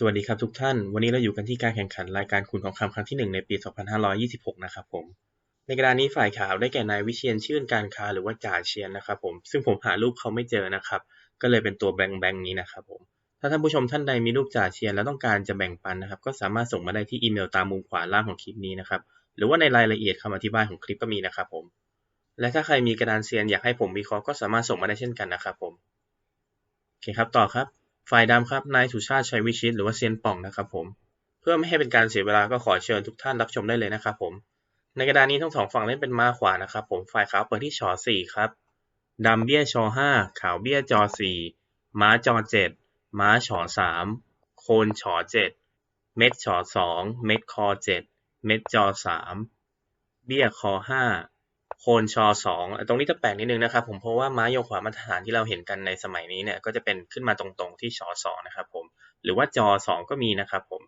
สวัสดีครับทุกท่าน วันนี้เราอยู่กันที่การแข่งขันรายการคุณของคำครั้งที่ 1 ในปี 2526 นะครับผม ในกระดานนี้ฝ่ายขาวได้แก่นายวิเชียนชื่นการค้าหรือว่าจ่าเชียนนะครับผม ซึ่งผมหารูปเขาไม่เจอนะครับ ก็เลยเป็นตัวแบงแบงนี้นะครับผม ถ้าท่านผู้ชมท่านใดมีรูปจ่าเชียนแล้วต้องการจะแบ่งปันนะครับ ก็สามารถส่งมาได้ที่อีเมลตามมุมขวาล่างของคลิปนี้นะครับ หรือว่าในรายละเอียดคำอธิบายของคลิปก็มีนะครับผม และถ้าใครมีกระดานเซียนอยากให้ผมวิเคราะห์ก็สามารถส่งมาได้เช่นกันนะครับผม โอเคครับ ต่อครับ ฝ่ายดำครับ นายสุชาติชัยวิชิตหรือว่าเซียนป่องนะครับผม เพื่อไม่ให้เป็นการเสียเวลาก็ขอเชิญทุกท่านรับชมได้เลยนะครับผม ในกระดานนี้ทั้งสองฝั่งเล่นเป็นม้าขวานะครับผม ฝ่ายขาวเปิดที่ชอสี่ครับดำเบี้ยชอห้าขาวเบี้ยจอสี่ม้าจอเจ็ดม้าชอสามโคนชอเจ็ดเม็ดชอสองเม็ดคอเจ็ดเม็ดจอสามเบี้ยคอห้า โคนชอสองตรงนี้จะแปลกนิดนึงนะครับผมเพราะว่าม้าโยกขวามาตรฐานที่เราเห็นกันในสมัยนี้เนี่ยก็จะเป็นขึ้นมาตรงๆที่ชอสองนะครับผมหรือว่าจอสองก็มีนะครับผม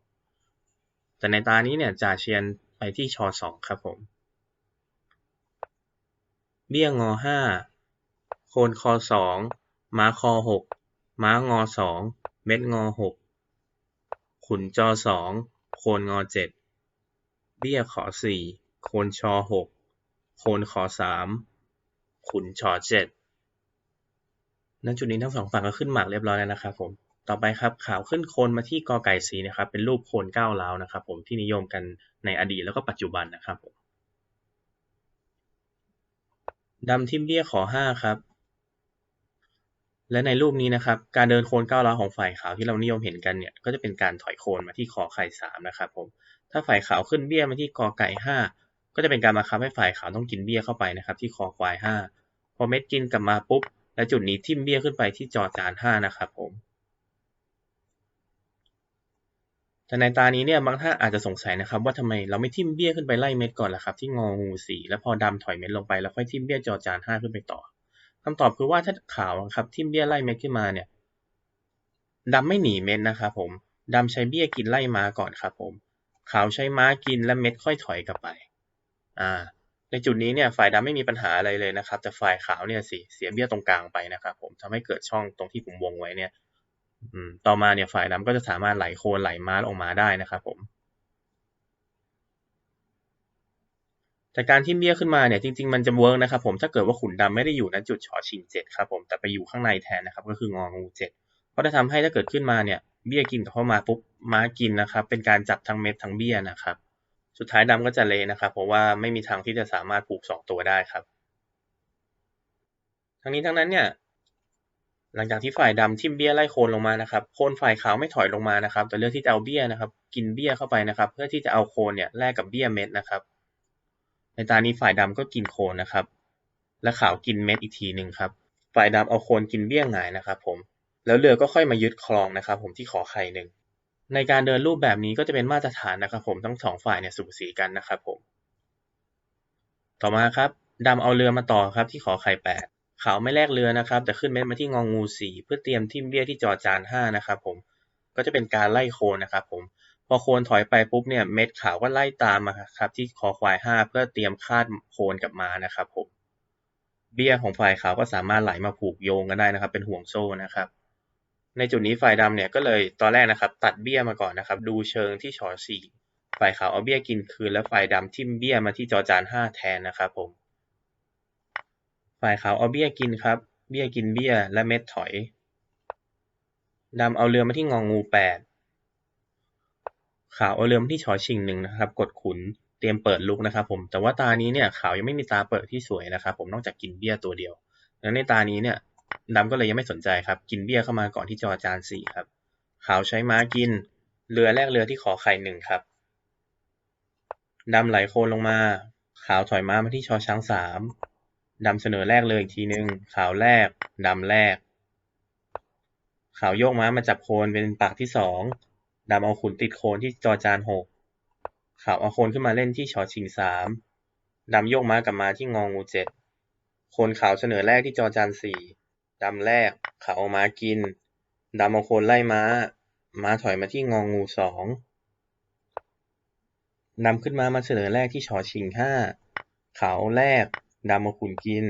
แต่ในตานี้เนี่ยจ่าเชียนไปที่ชอสองครับผม เบี้ยงอห้าโคนคอสองม้าคอหกม้างอสองเม็ดงอหกขุนจอสองโคนงอเจ็ดเบี้ยขอสี่โคนชอหก โคนขอสามขุนชอเจ็ดณจุดนี้ทั้งสองฝั่งก็ขึ้นหมากเรียบร้อยแล้วนะครับผมต่อไปครับขาวขึ้นโคนมาที่กอไก่สีนะครับเป็นรูปโคนก้าวร้านะครับผมที่นิยมกันในอดีตแล้วก็ปัจจุบันนะครับผมดำทิมเบี้ยขอห้าครับ และในรูปนี้นะครับ การเดินโคนก้าวร้าของฝ่ายขาวที่เรานิยมเห็นกันเนี่ยก็จะเป็นการถอยโคนมาที่คอไข่สามนะครับผมถ้าฝ่ายขาวขึ้นเบี้ยมาที่กอไก่ห้า ก็จะเป็นการบังคับให้ฝ่ายขาวต้องกินเบี้ยเข้าไปนะครับ ที่คอควายห้าพอเม็ดกินกลับมาปุ๊บ และจุดนี้ทิ่มเบี้ยขึ้นไปที่จอจานห้านะครับผมแต่ในตานี้เนี่ยบางท่านอาจจะสงสัยนะครับว่าทำไมเราไม่ทิ่มเบี้ยขึ้นไปไล่เม็ดก่อนล่ะครับที่งองูสี่แล้วพอดำถอยเม็ดลงไปแล้วค่อยทิ่มเบี้ยจอจานห้าขึ้นไปต่อคำตอบคือว่าถ้าขาวครับทิ่มเบี้ยไล่เม็ดขึ้นมาเนี่ยดำไม่หนีเม็ดนะครับผมดำใช้เบี้ยกินไล่ม้าก่อนครับผม ขาวใช้ม้ากินและเม็ดค่อยถอยกลับไป อ่าในจุดนี้เนี่ยฝ่ายดำไม่มีปัญหาอะไรเลยนะครับ แต่ฝ่ายขาวเนี่ยสิเสียเบี้ยตรงกลางไปนะครับ ผมทำให้เกิดช่องตรงที่ผมวงไว้เนี่ยต่อมาเนี่ยฝ่ายดำก็จะสามารถไหลโคนไหลม้าออกมาได้นะครับผมแต่การที่เบี้ยขึ้นมาเนี่ยจริงๆมันจะเวิร์กนะครับผมถ้าเกิดว่าขุนดำไม่ได้อยู่ณจุดชอชิงเจ็ดครับผมแต่ไปอยู่ข้างในแทนนะครับ ก็คืององูเจ็ดเพราะจะทำให้ถ้าเกิดขึ้นมาเนี่ยเบี้ยกินเข้ามาปุ๊บม้ากินนะครับ เป็นการจับทั้งเม็ดทั้งเบี้ยนะครับ สุดท้ายดำก็จะเละนะครับเพราะว่าไม่มีทางที่จะสามารถผูกสองตัวได้ครับ ทั้งนี้ทั้งนั้นเนี่ยหลังจากที่ฝ่ายดำทิ่มเบี้ยไล่โคนลงมานะครับ โคนฝ่ายขาวไม่ถอยลงมานะครับ แต่เลือกที่จะเอาเบี้ยนะครับ กินเบี้ยเข้าไปนะครับ เพื่อที่จะเอาโคนเนี่ยแลกกับเบี้ยเม็ดนะครับ ในตานี้ฝ่ายดำก็กินโคนนะครับ และขาวกินเม็ดอีกทีหนึ่งครับ ฝ่ายดำเอาโคนกินเบี้ยหงายนะครับ ผม แล้วเรือก็ค่อยมายึดคลองนะครับ ผมที่ขอไข่หนึ่ง ในการเดินรูปแบบนี้ก็จะเป็นมาตรฐานนะครับผมทั้งสองฝ่ายเนี่ยสูสีกันนะครับผม ต่อมาครับดำเอาเรือมาต่อครับที่ขอไข่แปดขาวไม่แลกเรือนะครับ แต่ขึ้นเม็ดมาที่งองูสี่เพื่อเตรียมทิ่มเบี้ยที่จอจานห้านะครับผมก็จะเป็นการไล่โคนนะครับผมพอโคนถอยไปปุ๊บเนี่ยเม็ดขาวก็ไล่ตามมาครับที่คอควายห้าเพื่อเตรียมคาดโคนกลับมานะครับผมเบี้ยของฝ่ายขาวก็สามารถไหลมาผูกโยงกันได้นะครับ เป็นห่วงโซ่นะครับ ในจุดนี้ฝ่ายดำเนี่ยก็เลยตอนแรกนะครับตัดเบี้ยมาก่อนนะครับ ดูเชิงที่ชอสี่ฝ่ายขาวเอาเบี้ยกินคืน แล้วฝ่ายดำทิ่มเบี้ยมาที่จอจานห้าแทนนะครับผม ฝ่ายขาวเอาเบี้ยกินครับ เบี้ยกินเบี้ยและเม็ดถอยดำเอาเรือมาที่งองูแปดขาวเอาเรือมาที่ชอชิงหนึ่งนะครับ กดขุนเตรียมเปิดลุกนะครับ ผมแต่ว่าตานี้เนี่ยขาวยังไม่มีตาเปิดที่สวยนะครับ ผมนอกจากกินเบี้ยตัวเดียวดังนั้นในตานี้เนี่ย ดำก็เลยยังไม่สนใจครับ กินเบี้ยเข้ามาก่อนที่จอจานสี่ครับ ขาวใช้ม้ากิน เรือแรกเรือที่ขอไข่หนึ่งครับดำไหลโคนลงมา ขาวถอยม้ามาที่ชอช้างสามดำเสนอแรกเลยอีกทีหนึ่งขาวแรกดำแรก ขาวโยกม้ามาจับโคนเป็นปากที่สองดำเอาขุนติดโคนที่จอจานหกขาวเอาโคนขึ้นมาเล่นที่ชอชิงสามดำโยกม้ากลับมาที่งองูเจ็ดโคนขาวเสนอแรกที่จอจานสี่ ดำแรกขาวเอาม้ากิน ดำเอาโคนไล่ม้า ม้าถอยมาที่งองูสองดำขึ้นมามาเสนอแรกที่ชอชิงห้าขาวแรก ดำเอาขุนกิน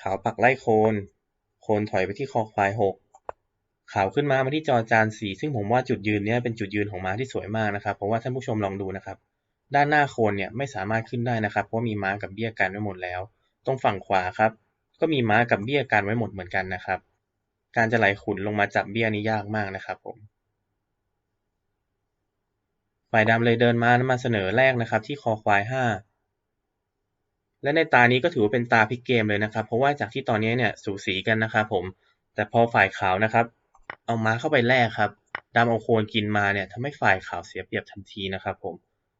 ขาวปักไล่โคนโคนถอยไปที่คอควายหกขาวขึ้นมามาที่จอจานสี่ซึ่งผมว่าจุดยืนเนี้ยเป็นจุดยืนของม้าที่สวยมากนะครับ เพราะว่าท่านผู้ชมลองดูนะครับ ด้านหน้าโคนเนี่ยไม่สามารถขึ้นได้นะครับ เพราะมีม้ากับเบี้ยกันไว้หมดแล้ว ตรงฝั่งขวาครับ ก็มีม้ากับเบี้ยกันไว้หมดเหมือนกันนะครับ การจะไหลขุนลงมาจับเบี้ยนี่ยากมากนะครับผม ฝ่ายดำเลยเดินม้ามาเสนอแรกนะครับ ที่คอควายห้าและในตานี้ก็ถือว่าเป็นตาพลิกเกมเลยนะครับ เพราะว่าจากที่ตอนนี้เนี่ยสูสีกันนะครับผม แต่พอฝ่ายขาวนะครับ เอาม้าเข้าไปแลกครับดำเอาโคนกินมาเนี่ยทำให้ฝ่ายขาวเสียเปรียบทันทีนะครับ ผม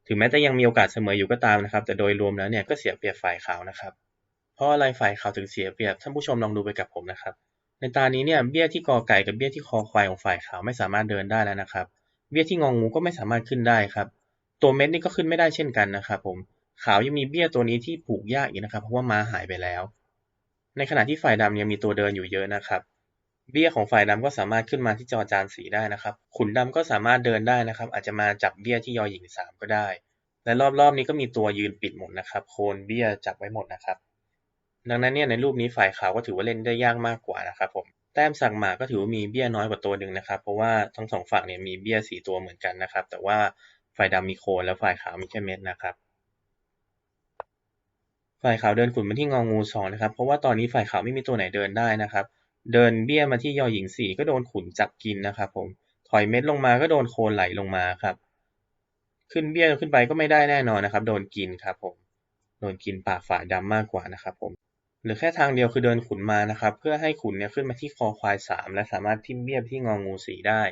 ถึงแม้จะยังมีโอกาสเสมออยู่ก็ตามนะครับ แต่โดยรวมแล้วเนี่ยก็เสียเปรียบฝ่ายขาวนะครับ เพราะอะไรฝ่ายขาวถึงเสียเปรียบ ท่านผู้ชมลองดูไปกับผมนะครับ ในตานี้เนี่ยเบี้ยที่กอไก่กับเบี้ยที่คอควายของฝ่ายขาวไม่สามารถเดินได้แล้วนะครับ เบี้ยที่งองูก็ไม่สามารถขึ้นได้ครับ ตัวเม็ดนี่ก็ขึ้นไม่ได้เช่นกันนะครับผมขาวยังมีเบี้ยตัวนี้ที่ผูกยากอีกนะครับ เพราะว่าม้าหายไปแล้ว ในขณะที่ฝ่ายดำยังมีตัวเดินอยู่เยอะนะครับ เบี้ยของฝ่ายดำก็สามารถขึ้นมาที่จอจานสีได้นะครับ ขุนดำก็สามารถเดินได้นะครับ อาจจะมาจับเบี้ยที่ยอหญิงสามก็ได้ และรอบๆนี้ก็มีตัวยืนปิดหมดนะครับ โคนเบี้ยจับไว้หมดนะครับ ดังนั้นเนี่ยในรูปนี้ฝ่ายขาวก็ถือว่าเล่นได้ยากมากกว่านะครับผมแต้มสั่งหมาก็ถือว่ามีเบี้ยน้อยกว่าตัวหนึ่งนะครับ เพราะว่าทั้งสองฝั่งเนี่ยมีเบี้ยสี่ตัวเหมือนกันนะครับ แต่ว่าฝ่ายดำมีโคนแล้วฝ่ายขาวมีแค่เม็ดนะครับ ฝ่ายขาวเดินขุนมาที่งองูสองนะครับ เพราะว่าตอนนี้ฝ่ายขาวไม่มีตัวไหนเดินได้นะครับ เดินเบี้ยมาที่ยอหญิงสี่ก็โดนขุนจับกินนะครับ ผมถอยเม็ดลงมาก็โดนโคนไหลลงมาครับ ขึ้นเบี้ยขึ้นไปก็ไม่ได้แน่นอนนะครับ โดนกินครับ ผม โดนกินปากฝ่ายดำมากกว่านะครับ ผม หรือแค่ทางเดียวคือเดินขุนมานะครับ เพื่อให้ขุนเนี่ยขึ้นมาที่คอควายสามและสามารถทิ่มเบี้ยที่งองูสีได้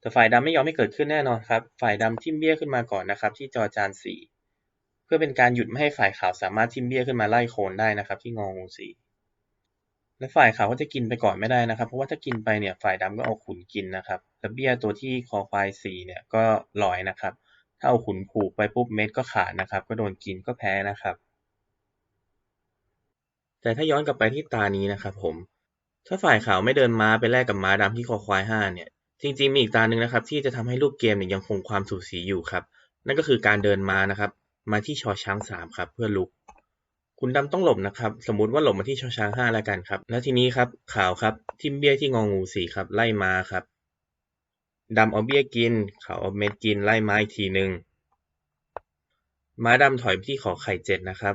แต่ฝ่ายดำไม่ยอมให้เกิดขึ้นแน่นอนครับ ฝ่ายดำทิ่มเบี้ยขึ้นมาก่อนนะครับ ที่จอจานสี่เพื่อเป็นการหยุดไม่ให้ฝ่ายขาวสามารถทิ่มเบี้ยขึ้นมาไล่โคนได้นะครับ ที่งองูสีและฝ่ายขาวก็จะกินไปก่อนไม่ได้นะครับ เพราะว่าถ้ากินไปเนี่ยฝ่ายดำก็เอาขุนกินนะครับแล้วเบี้ยตัวที่คอควายสี่เนี่ยก็ลอยนะครับ ถ้าเอาขุนผูกไปปุ๊บเม็ดก็ขาดนะครับ ก็โดนกินก็แพ้นะครับ แต่ถ้าย้อนกลับไปที่ตานี้นะครับผม ถ้าฝ่ายขาวไม่เดินม้าไปแลกกับม้าดำที่คอควายห้าเนี่ย จริงๆมีอีกตาหนึ่งนะครับ ที่จะทำให้รูปเกมเนี่ยยังคงความสูสีอยู่ครับ นั่นก็คือการเดินม้านะครับ มาที่ชอช้างสามครับ เพื่อลุก คุณดำต้องหลบนะครับ สมมติว่าหลบมาที่ชอช้างห้าแล้วกันครับ แล้วทีนี้ครับขาวครับทิมเบี้ยที่งองูสี่ครับ ไล่ม้าครับดำเอาเบี้ยกิน ขาวเอาเม็ดกินไล่ม้าอีกทีหนึ่งม้าดำถอยไปที่ขอไข่เจ็ดนะครับ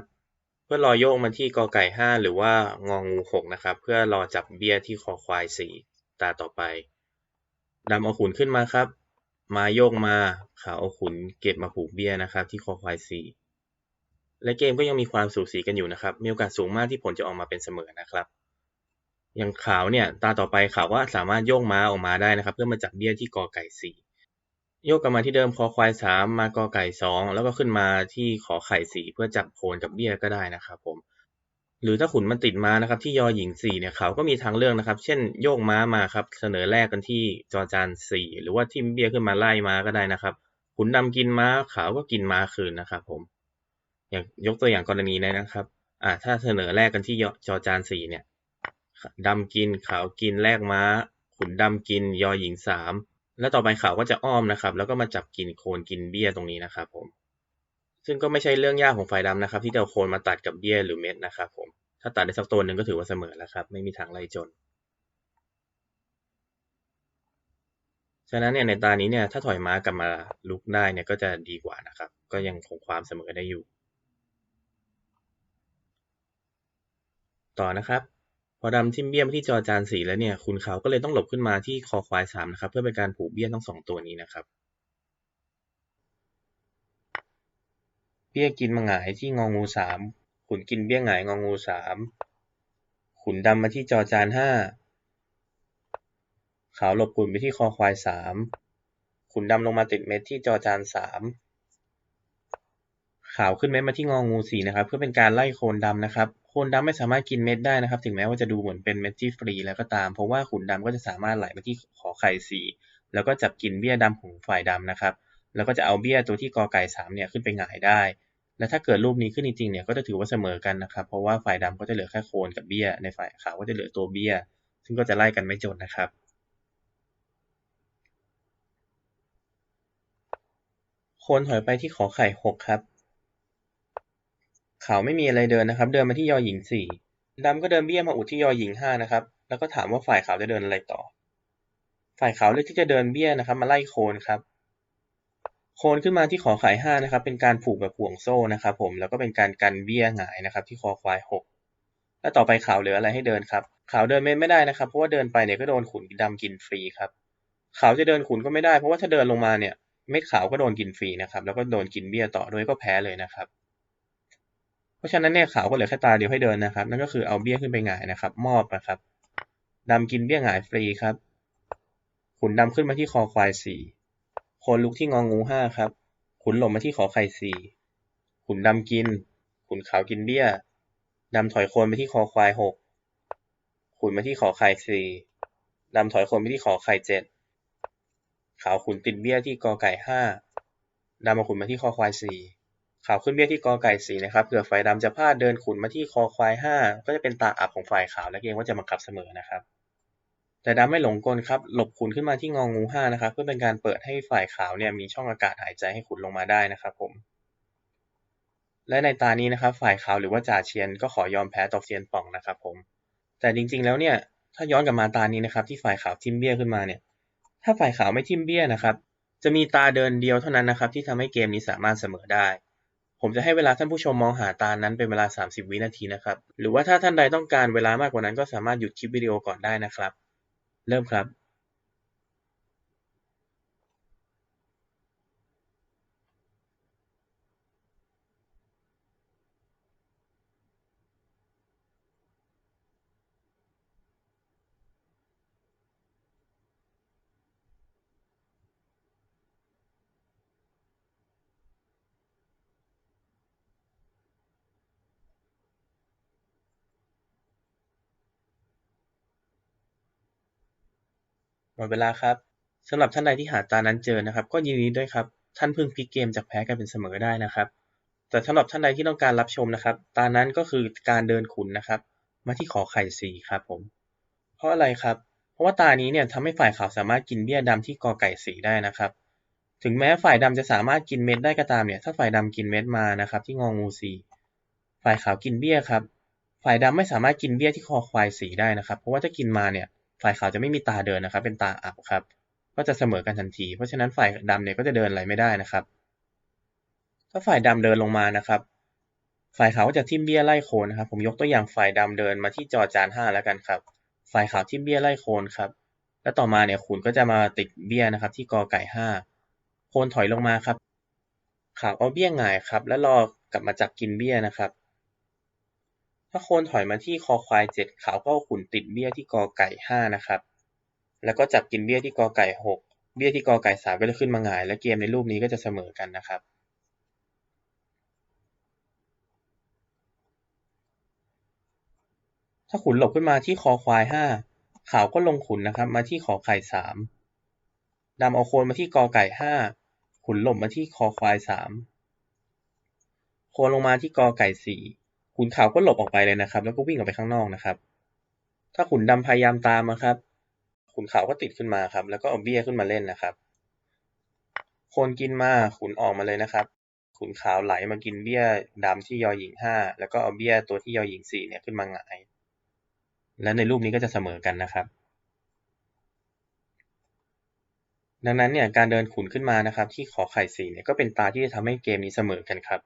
พื่อรอโยกมาที่กอไก่ห้าหรือว่างองูหกนะครับ เพื่อรอจับเบี้ยที่คอควายสี่ตาต่อไปดำเอาขุนขึ้นมาครับ มาโยกมาขาวเอาขุนเก็บมาผูกเบี้ยนะครับ ที่คอควายสี่และเกมก็ยังมีความสูสีกันอยู่นะครับ มีโอกาสสูงมากที่ผลจะออกมาเป็นเสมอนะครับ อย่างขาวเนี่ยตาต่อไปขาวว่าสามารถโยกม้าออกมาได้นะครับ เพื่อมาจับเบี้ยที่กอไก่สี่ โยกกลับมาที่เดิมคอควายสามมากอไก่สองแล้วก็ขึ้นมาที่ขอไข่สี่เพื่อจับโคนกับเบี้ยก็ได้นะครับผม หรือถ้าขุนมันติดม้านะครับ ที่ยอหญิงสี่เนี่ยเขาก็มีทางเลือกนะครับ เช่นโยกม้ามาครับ เสนอแรกกันที่จอจานสี่หรือว่าทิมเบี้ยขึ้นมาไล่ม้าก็ได้นะครับขุนดำกินม้าขาวก็กินม้าคืนนะครับ ผม อย่างยกตัวอย่างกรณีนี้นะครับ อ่า ถ้าเสนอแรกกันที่จอจานสี่เนี่ยดำกินขาวกินแลกม้า ขุนดำกินยอหญิงสาม แล้วต่อไปขาวก็จะอ้อมนะครับ แล้วก็มาจับกินโคนกินเบี้ยตรงนี้นะครับ ผม ซึ่งก็ไม่ใช่เรื่องยากของฝ่ายดำนะครับ ที่จะโคนมาตัดกับเบี้ยหรือเม็ดนะครับ ผม ถ้าตัดได้สักตัวหนึ่งก็ถือว่าเสมอแล้วครับ ไม่มีทางไล่จน ฉะนั้นเนี่ยในตานี้เนี่ยถ้าถอยม้ากลับมาลุกได้เนี่ยก็จะดีกว่านะครับ ก็ยังคงความเสมอได้อยู่ ต่อนะครับ พอดำทิมเบี้ยมาที่จอจานสีแล้วเนี่ยคุณขาก็เลยต้องหลบขึ้นมาที่คอควายสามนะครับ เพื่อเป็นการผูกเบี้ยทั้งสองตัวนี้นะครับ เบี้ยกินมาหงายที่งองูสามขุนกินเบี้ยหงายงองูสามขุนดำมาที่จอจานห้าขาวหลบขุนไปที่คอควายสามขุนดำลงมาติดเม็ดที่จอจานสามขาวขึ้นเม็ดมาที่งองูสี่นะครับ เพื่อเป็นการไล่โคนดำนะครับ นดำไม่สามารถกินเม็ดได้นะครับ ถึงแม้ว่าจะดูเหมือนเป็นเม็ดที่ฟรีแล้วก็ตาม เพราะว่าขุนดำก็จะสามารถไหลมาที่ขอไข่สี่แล้วก็จับกินเบี้ยดำของฝ่ายดำนะครับ แล้วก็จะเอาเบี้ยตัวที่กอไก่สามเนี่ยขึ้นไปหงายได้ และถ้าเกิดรูปนี้ขึ้นจริงๆเนี่ยก็จะถือว่าเสมอกันนะครับ เพราะว่าฝ่ายดำก็จะเหลือแค่โคนกับเบี้ย ในฝ่ายขาวก็จะเหลือตัวเบี้ย ซึ่งก็จะไล่กันไม่จบนะครับโคนถอยไปที่ขอไข่หกครับ ขาวไม่มีอะไรเดินนะครับ เดินมาที่ยอหญิงสี่ดำก็เดินเบี้ยมาอุดที่ยอหญิงห้านะครับ แล้วก็ถามว่าฝ่ายขาวจะเดินอะไรต่อ ฝ่ายขาวเลือกที่จะเดินเบี้ยนะครับ มาไล่โคนครับ โคนขึ้นมาที่ขอไข่ห้านะครับ เป็นการผูกแบบห่วงโซ่นะครับ ผม แล้วก็เป็นการกันเบี้ยหงายนะครับ ที่คอควายหกแล้วต่อไปขาวเหลืออะไรให้เดินครับ ขาวเดินไม่ได้นะครับ เพราะว่าเดินไปเนี่ยก็โดนขุนดำกินฟรีครับ ขาวจะเดินขุนก็ไม่ได้ เพราะว่าถ้าเดินลงมาเนี่ย เม็ดขาวก็โดนกินฟรีนะครับ แล้วก็โดนกินเบี้ยต่อด้วยก็แพ้เลยนะครับ เพราะฉะนั้นเนี่ยขาวก็เหลือแค่ตาเดียวให้เดินนะครับ นั่นก็คือเอาเบี้ยขึ้นไปหงายนะครับ มอบนะครับดำกินเบี้ยหงายฟรีครับ ขุนดำขึ้นมาที่คอควายสี่โคนลุกที่งองูห้าครับ ขุนหลบมาที่ขอไข่สี่ขุนดำกิน ขุนขาวกินเบี้ยดำถอยโคนไปที่คอควายหกขุนมาที่ขอไข่สี่ดำถอยโคนไปที่ขอไข่เจ็ดขาวขุนติดเบี้ยที่กอไก่ห้าดำมาขุนมาที่คอควายสี่ ข่าวขึ้นเบี้ยที่กอไก่สีนะครับเผื่อฝ่ายดำจะพลาดเดินขุนมาที่คอควายห้าก็จะเป็นตาอับของฝ่ายขาวและเกรงว่าจะบังคับเสมอนะครับแต่ดำไม่หลงกลครับหลบขุนขึ้นมาที่งองูห้านะครับเพื่อเป็นการเปิดให้ฝ่ายขาวเนี่ยมีช่องอากาศหายใจให้ขุนลงมาได้นะครับผมและในตานี้นะครับฝ่ายขาวหรือว่าจ่าเชียนก็ขอยอมแพ้ต่อเซียนป่องนะครับผมแต่จริงๆแล้วเนี่ยถ้าย้อนกลับมาตานี้นะครับที่ฝ่ายขาวทิมเบี้ยขึ้นมาเนี่ยถ้าฝ่ายขาวไม่ทิมเบี้ยนะครับจะมีตาเดินเดียวเท่านั้นนะครับที่ทำให้เกมนี้สามารถเสมอได้ ผมจะให้เวลาท่านผู้ชมมองหาตานั้นเป็นเวลา 30 วินาทีนะครับ หรือว่าถ้าท่านใดต้องการเวลามากกว่านั้นก็สามารถหยุดคลิปวิดีโอก่อนได้นะครับ เริ่มครับ มดเวลาครับสำหรับท่านใดที่หาตานั้นเจอนะครับ ก็ยินดีด้วยครับ ท่านเพิ่งพลิกเกมจากแพ้กลายเป็นเสมอได้นะครับ แต่สำหรับท่านใดที่ต้องการรับชมนะครับ ตานั้นก็คือการเดินขุนนะครับ มาที่ขอไข่สีครับผม เพราะอะไรครับ เพราะว่าตานี้เนี่ยทำให้ฝ่ายขาวสามารถกินเบี้ยดำที่กอไก่สีได้นะครับ ถึงแม้ฝ่ายดำจะสามารถกินเม็ดได้ก็ตามเนี่ยถ้าฝ่ายดำกินเม็ดมานะครับ ที่งองูสีฝ่ายขาวกินเบี้ยครับ ฝ่ายดำไม่สามารถกินเบี้ยที่คอควายสีได้นะครับ เพราะว่าถ้ากินมาเนี่ย ฝ่ายขาวจะไม่มีตาเดินนะครับ เป็นตาอับครับ ก็จะเสมอกันทันที เพราะฉะนั้นฝ่ายดำเนี่ยก็จะเดินอะไรไม่ได้นะครับ ถ้าฝ่ายดำเดินลงมานะครับ ฝ่ายขาวก็จะทิ่มเบี้ยไล่โคนนะครับ ผมยกตัวอย่างฝ่ายดำเดินมาที่จอจานห้าแล้วกันครับ ฝ่ายขาวทิ่มเบี้ยไล่โคนครับ แล้วต่อมาเนี่ยขุนก็จะมาติดเบี้ยนะครับ ที่กอไก่ห้าโคนถอยลงมาครับ ขาวเอาเบี้ยหงายครับ แล้วรอกลับมาจับกินเบี้ยนะครับ ถ้าโคนถอยมาที่คอควายเจ็ดขาวก็ขุนติดเบี้ยที่กอไก่ห้านะครับ แล้วก็จับกินเบี้ยที่กอไก่หกเบี้ยที่กอไก่สามก็จะขึ้นมาหงาย และเกมในรูปนี้ก็จะเสมอกันนะครับถ้าขุนหลบขึ้นมาที่คอควายห้าขาวก็ลงขุนนะครับ มาที่ขอไข่สามดำเอาโคนมาที่กอไก่ห้าขุนหลบมาที่คอควายสามโคนลงมาที่กอไก่สี่ ขุนขาวก็หลบออกไปเลยนะครับ แล้วก็วิ่งออกไปข้างนอกนะครับ ถ้าขุนดำพยายามตามนะครับ ขุนขาวก็ติดขึ้นมาครับ แล้วก็เอาเบี้ยขึ้นมาเล่นนะครับโคนกินมาขุนออกมาเลยนะครับ ขุนขาวไหลมากินเบี้ยดำที่ยอหญิงห้าแล้วก็เอาเบี้ยตัวที่ยอหญิงสี่เนี่ยขึ้นมาหงาย และในรูปนี้ก็จะเสมอกันนะครับ ดังนั้นเนี่ยการเดินขุนขึ้นมานะครับ ที่ขอไข่สี่เนี่ยก็เป็นตาที่จะทำให้เกมนี้เสมอกันครับ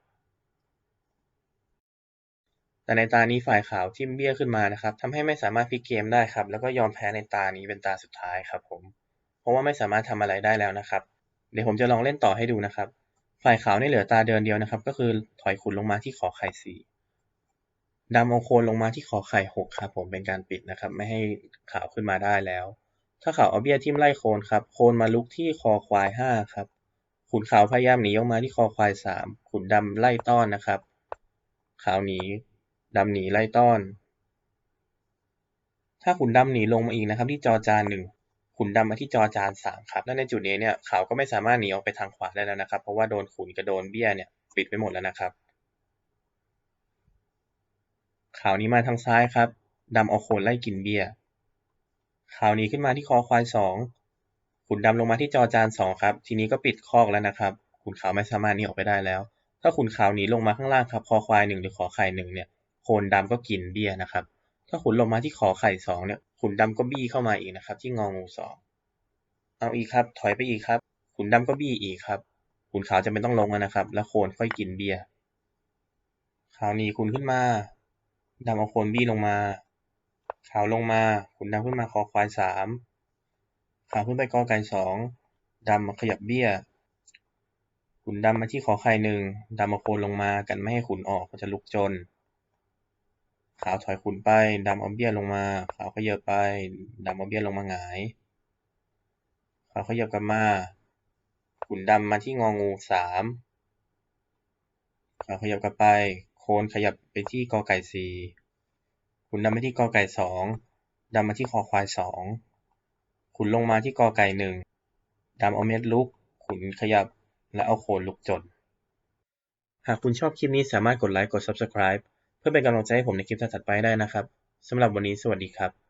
แต่ในตานี้ฝ่ายขาวทิ่มเบี้ยขึ้นมานะครับทำให้ไม่สามารถพลิกเกมได้ครับ แล้วก็ยอมแพ้ในตานี้เป็นตาสุดท้ายครับผม เพราะว่าไม่สามารถทำอะไรได้แล้วนะครับ เดี๋ยวผมจะลองเล่นต่อให้ดูนะครับ ฝ่ายขาวนี่เหลือตาเดินเดียวนะครับ ก็คือถอยขุนลงมาที่ขอไข่สี่ดำเอาโคนลงมาที่ขอไข่หกครับผมเป็นการปิดนะครับ ไม่ให้ขาวขึ้นมาได้แล้ว ถ้าขาวเอาเบี้ยทิ่มไล่โคนครับ โคนมาลุกที่คอควายห้าครับขุนขาวพยายามหนีออกมาที่คอควายสามขุนดำไล่ต้อนนะครับ ขาวหนี ดำหนีไล่ต้อน ถ้าขุนดำหนีลงมาอีกนะครับ ที่จอจานหนึ่งขุนดำมาที่จอจานสามครับ และในจุดนี้เนี่ยขาวก็ไม่สามารถหนีออกไปทางขวาได้แล้วนะครับ เพราะว่าโดนขุนกับโดนเบี้ยเนี่ยปิดไปหมดแล้วนะครับขาวนี้มาทางซ้ายครับดำเอาโคนไล่กินเบี้ยขาวนี้ขึ้นมาที่คอควายสองขุนดำลงมาที่จอจานสองครับ ทีนี้ก็ปิดคอกแล้วนะครับขุนขาวไม่สามารถหนีออกไปได้แล้ว ถ้าขุนขาวหนีลงมาข้างล่างครับ คอควายหนึ่งหรือขอไข่หนึ่งเนี่ย โคนดำก็กินเบี้ยนะครับ ถ้าขุนลงมาที่ขอไข่สองเนี่ย ขุนดำก็บี้เข้ามาอีกนะครับ ที่งองูสองเอาอีกครับ ถอยไปอีกครับ ขุนดำก็บี้อีกครับ ขุนขาวจะเป็นต้องลงนะครับ แล้วโคนค่อยกินเบี้ยขาวหนีขุนขึ้นมาดำเอาโคนบี้ลงมา ขาวลงมา ขุนดำขึ้นมาคอควายสามขาวขึ้นไปกอไก่สองดำมาขยับเบี้ย ขุนดำมาที่ขอไข่หนึ่งดำเอาโคนลงมากันไม่ให้ขุนออกก็จะลุกจน ขาวถอยขุนไป ดำเอาเบี้ยลงมา ขาวขยับไป ดำเอาเบี้ยลงมาหงาย ขาวขยับกลับมา ขุนดำมาที่งองูสามขาวขยับกลับไป โคนขยับไปที่กอไก่สี่ขุนดำไปที่กอไก่สองดำมาที่คอควายสอง ขุนลงมาที่กอไก่หนึ่งดำเอาเม็ดลุก ขุนขยับ และเอาโคนลุกจนหากคุณชอบคลิปนี้สามารถกดไลค์ กด Subscribe เพื่อเป็นกำลังใจให้ผมในคลิปถัดๆไปได้นะครับสำหรับวันนี้สวัสดีครับ